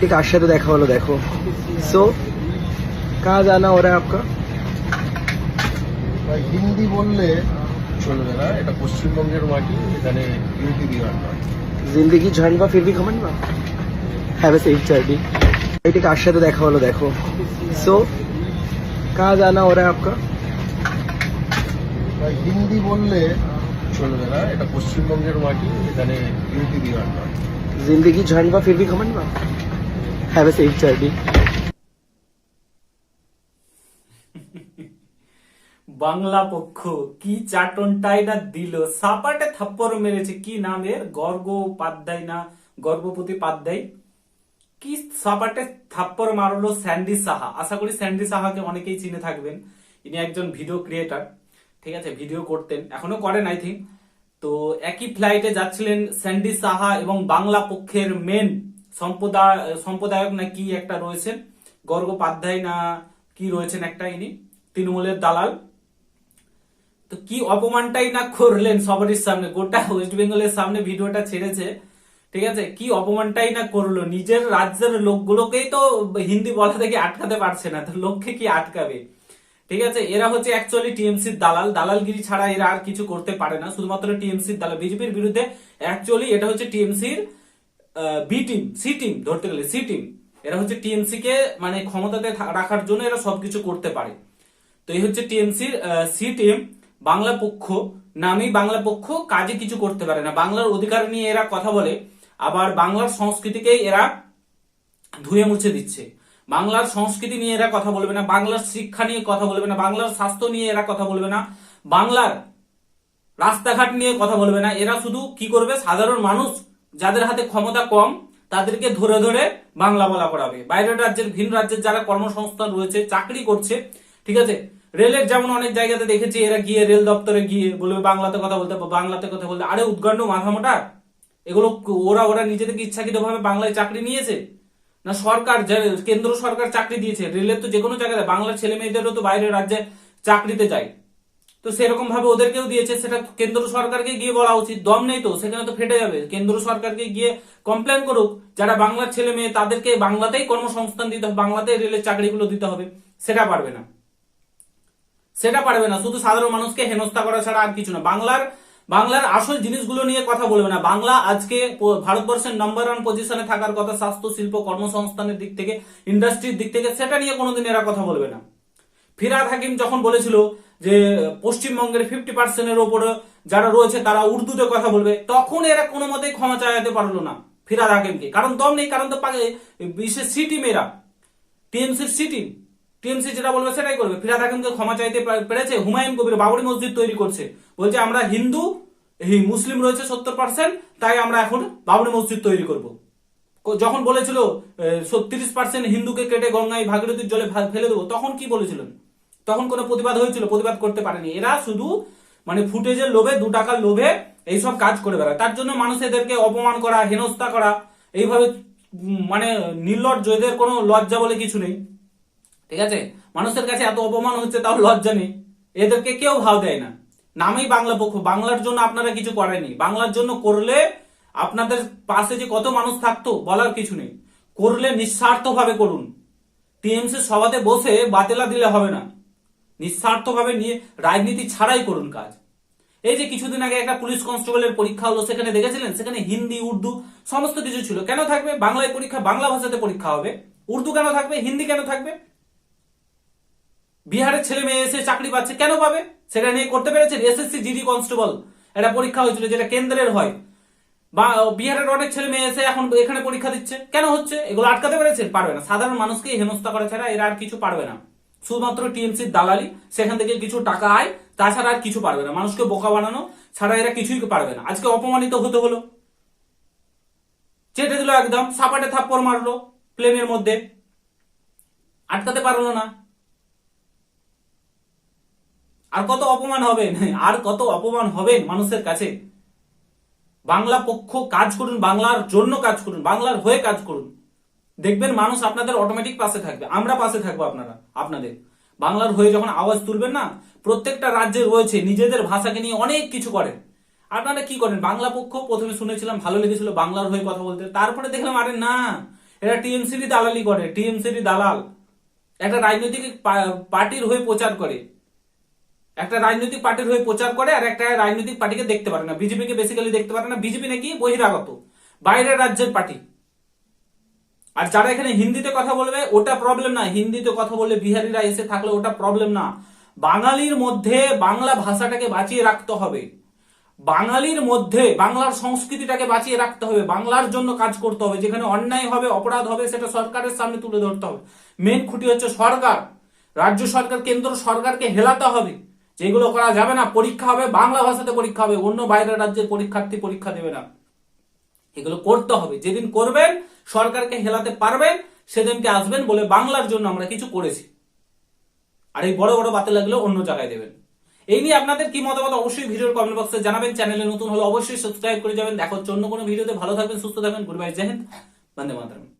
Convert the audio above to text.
এটি কার সাথে দেখা হলো দেখো সো কাজ আনা हो रहा है आपका ভাই হিন্দি বললে চলবে না এটা পশ্চিমবঙ্গের মাটি এখানে ইউপি বিহার নয় जिंदगी झंडवा फिर भी घमंडवा हैव ए सेफ जर्नी এটি কার সাথে দেখা হলো দেখো সো কাজ আনা हो रहा है आपका ভাই হিন্দি বললে চলবে না এটা পশ্চিমবঙ্গের মাটি এখানে ইউপি বিহার নয় जिंदगी झंडवा फिर भी घमंडवा Have a safe journey. Bangla পক্ষ, কি চাটনটাই না দিল? সাপাটে থাপ্পড় মেরেছে, কি নামের গর্গ পাধ্যায় না গর্ভপতি পাধ্যায়? কি সাপাটে থাপ্পড় মারলো স্যান্ডি সাহা? আশা করি স্যান্ডি সাহাকে অনেকেই চিনে থাকবেন। ইনি একজন ভিডিও ক্রিয়েটার ঠিক আছে ভিডিও করতেন। এখনও করেন আই থিঙ্ক তো একই ফ্লাইটে যাচ্ছিলেন স্যান্ডি সাহা এবং বাংলা পক্ষের মেন সম্প্রদায় সম্প্রদায়ক না কি একটা রয়েছেন গর্গ পাধ্যায় না কি রয়েছেন একটা ইনি? তৃণমূলের দালাল। তো কি অপমানটাই না করলেন সবারই সামনে? গোটা ওয়েস্ট বেঙ্গলের সামনে ভিডিওটা ছেড়েছে। ঠিক আছে? কি অপমানটাই না করল? নিজের রাজ্যের লোকগুলোকেই তো হিন্দি বলা থেকে আটকাতে পারছে না। তো লোককে কি আটকাবে? ঠিক আছে? এরা হচ্ছে অ্যাকচুয়ালি টিএমসির দালাল। দালালগিরি ছাড়া এরা আর কিছু করতে পারে না। শুধুমাত্র টিএমসির দালাল। বিজেপির বিরুদ্ধে অ্যাকচুয়ালি এটা হচ্ছে টিএমসির বি টিম সি টিম ধরতে গেলে সি টিম এরা হচ্ছে টিএমসি কে মানে ক্ষমতাতে রাখার জন্য এরা সবকিছু করতে পারে। তো এই হচ্ছে টিএমসির সি টিম বাংলা পক্ষ নামই বাংলা পক্ষ কাজে কিছু করতে পারে না। বাংলার অধিকার নিয়ে এরা কথা বলে, আবার বাংলার সংস্কৃতিকেই এরা ধুয়ে মুছে দিচ্ছে। বাংলার সংস্কৃতি নিয়ে এরা কথা বলবে না, বাংলার শিক্ষা নিয়ে কথা বলবে না, বাংলার স্বাস্থ্য নিয়ে এরা কথা বলবে না, বাংলার রাস্তাঘাট নিয়ে কথা বলবে না। এরা শুধু কি করবে? সাধারণ মানুষ যাদের হাতে ক্ষমতা কম, তাদেরকে ধরে ধরে বাংলা বলা করাবে। বাইরের রাজ্যের, ভিন রাজ্যের যারা কর্মসংস্থান রয়েছে, চাকরি করছে, ঠিক আছে? রেলের যেমন অনেক জায়গাতে দেখেছি, এরা গিয়ে রেল দপ্তরে গিয়ে বলবে, বাংলাতে কথা বলতে বাংলাতে কথা বলতে আরে উদ্গণ্ড মাথা মোটা? এগুলো ওরা ওরা নিজেদেরকে ইচ্ছাকৃত ভাবে বাংলায় চাকরি নিয়েছে? না সরকার কেন্দ্র সরকার চাকরি দিয়েছে? রেলের তো যে কোনো জায়গায় বাংলার ছেলে মেয়েদেরও তো বাইরের রাজ্যে চাকরিতে যায়। তো সেরকম ভাবে ওদেরকেও দিয়েছে, সেটা কেন্দ্র সরকারকে গিয়ে বলা উচিত। দম নেই তো, সেখানে তো ফেটে যাবে। কেন্দ্র সরকারকে গিয়ে কমপ্লেন করুক, যারা বাংলার ছেলে মেয়ে, তাদেরকে বাংলাতেই কর্মসংস্থান দিতে হবে, বাংলাতেই রেলের চাকরিগুলো দিতে হবে। সেটা পারবে না। সেটা পারবে না। শুধু সাধারণ মানুষকে হেনস্থা করা ছাড়া আর কিছু না। বাংলার বাংলার আসল জিনিসগুলো নিয়ে কথা বলবে না। বাংলা আজকে ভারতবর্ষের নাম্বার ওয়ান পজিশনে থাকার কথা স্বাস্থ্য, শিল্প, কর্মসংস্থানের দিক থেকে ইন্ডাস্ট্রির দিক থেকে, সেটা নিয়ে কোনোদিন এরা কথা বলবে না। ফিরাদ হাকিম যখন বলেছিল যে পশ্চিমবঙ্গের ফিফটি পার্সেন্টের ওপরে যারা রয়েছে, তারা উর্দুতে কথা বলবে। তখন এরা কোনো মতেই ক্ষমা চাইতে পারল না, ফিরাদ হাকিমকে। কারণ দম নেই, কারণ তো বিশেষ সিটি মেয়েরা টিএমসির সিটি টিএমসি যেটা বলবে সেটাই করবে। ফিরাদ হাকিমকে ক্ষমা চাইতে পেরেছে, হুমায়ুন কবির বাবরি মসজিদ তৈরি করছে। বলছে, আমরা হিন্দু, এই মুসলিম রয়েছে সত্তর পার্সেন্ট তাই আমরা এখন বাবরি মসজিদ তৈরি করব। যখন বলেছিল তিরিশ পার্সেন্ট হিন্দুকে কেটে গঙ্গায় ভাগীরথীর জলে ফেলে দেবো, তখন কি বলেছিলেন? তখন কোনো প্রতিবাদ হয়েছিল, প্রতিবাদ করতে পারেনি। এরা শুধু মানে ফুটেজের লোভে, দু টাকার লোভে এইসব কাজ করে বেড়ায়। তার জন্য মানুষ এদেরকে অপমান করা, হেনস্থা করা, এইভাবে মানে নির্লজ্জ, এদের কোনো লজ্জা বলে কিছু নেই। ঠিক আছে? মানুষের কাছে এত অপমান হচ্ছে, তাও লজ্জা নেই। এদেরকে কেউ ভাও দেয় না। নামেই বাংলা পক্ষ। বাংলার জন্য আপনারা কিছু করেনি বাংলার জন্য করলে আপনাদের পাশে যে কত মানুষ থাকতো, বলার কিছু নেই। করলে নিঃস্বার্থ ভাবে করুন। টিএমসি সভাতে বসে বাতেলা দিলে হবে না। নিঃস্বার্থ ভাবে নিয়ে রাজনীতি ছাড়াই করুন কাজ। এই যে কিছুদিন আগে একটা পুলিশ কনস্টেবলের পরীক্ষা হলো, সেখানে দেখেছিলেন? সেখানে হিন্দি, উর্দু সমস্ত কিছু ছিল। কেন থাকবে? বাংলায় পরীক্ষা, বাংলা ভাষাতে পরীক্ষা হবে। উর্দু কেন থাকবে? হিন্দি কেন থাকবে? বিহারের ছেলে মেয়ে এসে চাকরি পাচ্ছে, কেন পাবে? সেটা নিয়ে করতে পেরেছে এসএসসি জিডি কনস্টেবল। একটা পরীক্ষা হয়েছিল যেটা কেন্দ্রের হয়। বা বিহারের অনেক ছেলে মেয়ে এসে এখন এখানে পরীক্ষা দিচ্ছে। কেন হচ্ছে? এগুলো আটকাতে পেরেছে পারবে না। সাধারণ মানুষকে হেনস্থা করা ছাড়া এরা আর কিছু পারবে না। শুধুমাত্র টিএমসির দালালি, সেখান থেকে কিছু টাকা আয়, তাছাড়া আর কিছু পারবে না। মানুষকে বোকা বানানো ছাড়া এরা কিছুই পারবে না। আজকে অপমানিত হতে হলো। চেটে দিল একদম, সাপাটে থাপ্পড় মারলো প্লেনের মধ্যে। আটকাতে পারল না। আর কত অপমান হবে? আর কত অপমান হবে মানুষের কাছে? বাংলা পক্ষ কাজ করুন, বাংলার জন্য কাজ করুন, বাংলার হয়ে কাজ করুন। দেখবেন মানুষ আপনাদের অটোমেটিক পাশে থাকবে। আমরা পাশে থাকব আপনারা, আপনাদের। বাংলার হয়ে যখন আওয়াজ তুলবেন না, প্রত্যেকটা রাজ্যে রয়েছে নিজেদের ভাষাকে নিয়ে অনেক কিছু করেন। আপনারা কি করেন? বাংলা পক্ষ প্রথমে শুনেছিলাম, ভালো লেগেছিল বাংলার হয়ে কথা বলতে। তারপরে দেখলাম, আরে না, এরা টিএমসির দালালি করে টিএমসির দালাল। একটা রাজনৈতিক পার্টির হয়ে প্রচার করে। একটা রাজনৈতিক পার্টির হয়ে প্রচার করে আর একটা রাজনৈতিক পার্টিকে দেখতে পারে না। বিজেপিকে বেসিক্যালি দেখতে পারে না। বিজেপি নাকি বহিরাগত, বাইরের রাজ্যের পার্টি। আর যারা এখানে হিন্দিতে কথা বলবে, ওটা প্রবলেম না। হিন্দিতে কথা বললে বিহারিরা এসে থাকলে ওটা প্রবলেম না। বাঙালির মধ্যে বাংলা ভাষাটাকে বাঁচিয়ে রাখতে হবে। বাঙালির মধ্যে বাংলার সংস্কৃতিটাকে বাঁচিয়ে রাখতে হবে। বাংলার জন্য কাজ করতে হবে। যেখানে অন্যায় হবে, অপরাধ হবে, সেটা সরকারের সামনে তুলে ধরতে হবে। মেন খুঁটি হচ্ছে সরকার। রাজ্য সরকার, কেন্দ্র সরকারকে হেলাতে হবে। যেগুলো করা যাবে না, পরীক্ষা হবে, বাংলা ভাষাতে পরীক্ষা হবে। অন্য বাইরের রাজ্যের পরীক্ষার্থী পরীক্ষা দেবে না। এগুলো করতে হবে। যেদিন করবেন, সরকারকে হেলাতে পারবেন, সেদিনকে আসবেন বলে বাংলার জন্য আমরা কিছু করেছি। আর এই বড় বড় বাতিল লাগলে অন্য জায়গায় দেবেন। এই নিয়ে আপনাদের কি মতামত অবশ্যই ভিডিওর কমেন্ট বক্সে জানাবেন। চ্যানেলে নতুন হলে অবশ্যই সাবস্ক্রাইব করে যাবেন। দেখো অন্য কোনো ভিডিওতে। ভালো থাকবেন, সুস্থ থাকবেন। গুড বাই, জয় বন্দে মাতরম।